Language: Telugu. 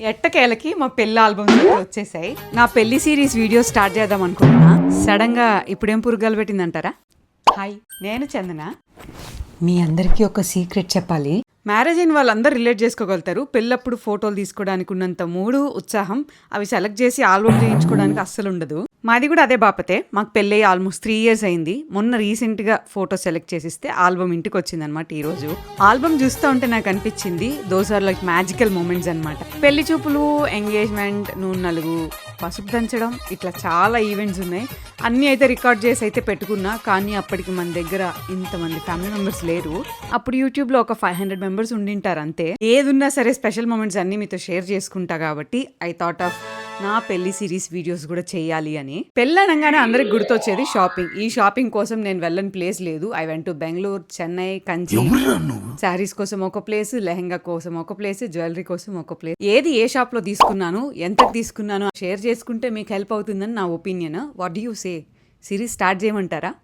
ఎట్టకేలకి మా పెళ్ళి ఆల్బమ్స్ వచ్చేసాయి. నా పెళ్ళి సిరీస్ వీడియో స్టార్ట్ చేద్దాం అనుకుంటున్నా. సడన్గా ఇప్పుడేం పురుగాలు పెట్టిందంటారా? హాయ్ నేను చందన. మీ అందరికీ ఒక సీక్రెట్ చెప్పాలి. మ్యారేజ్ అయిన వాళ్ళందరూ రిలేట్ చేసుకోగలుగుతారు. పెళ్ళప్పుడు ఫోటోలు తీసుకోవడానికి ఉన్నంత మూడు ఉత్సాహం అవి సెలెక్ట్ చేసి ఆల్బమ్ చేయించుకోవడానికి అస్సలు ఉండదు. మాది కూడా అదే బాపతే. మాకు పెళ్ళి ఆల్మోస్ట్ త్రీ ఇయర్స్ అయింది. మొన్న రీసెంట్గా ఫోటో సెలెక్ట్ చేసిస్తే ఆల్బమ్ ఇంటికి వచ్చింది అనమాట ఆల్బమ్ చూస్తూ ఉంటే నాకు అనిపించింది those are like magical moments అనమాట పెళ్ళి చూపులు ఎంగేజ్మెంట్ నూనె నలుగు. పసుపు దంచడం ఇట్లా చాలా ఈవెంట్స్ ఉన్నాయి. అన్నీ అయితే రికార్డ్ చేసి అయితే పెట్టుకున్నా కానీ అప్పటికి మన దగ్గర ఇంతమంది ఫ్యామిలీ మెంబర్స్ లేరు. అప్పుడు యూట్యూబ్లో ఒక ఫైవ్ హండ్రెడ్ మెంబర్స్ ఉండింటారు అంతే. ఏదున్నా సరే స్పెషల్ మూమెంట్స్ అన్నీ మీతో షేర్ చేసుకుంటా కాబట్టి ఐ థాట్ ఆఫ్ నా పెళ్ళి సిరీస్ వీడియోస్ కూడా చేయాలి అని. పెళ్ళి అనగానే అందరికి గుర్తొచ్చేది షాపింగ్. ఈ షాపింగ్ కోసం నేను వెళ్ళని ప్లేస్ లేదు. I went to Bangalore Chennai Kanchi. Saris కోసం ఒక ప్లేస్ లెహంగా కోసం ఒక ప్లేస్ జ్యువెలరీ కోసం ఒక ప్లేస్. ఏది ఏ షాప్లో తీసుకున్నాను ఎంత తీసుకున్నాను షేర్ చేసుకుంటే మీకు హెల్ప్ అవుతుందని నా opinion. What you say? Series start చేయమంటారా?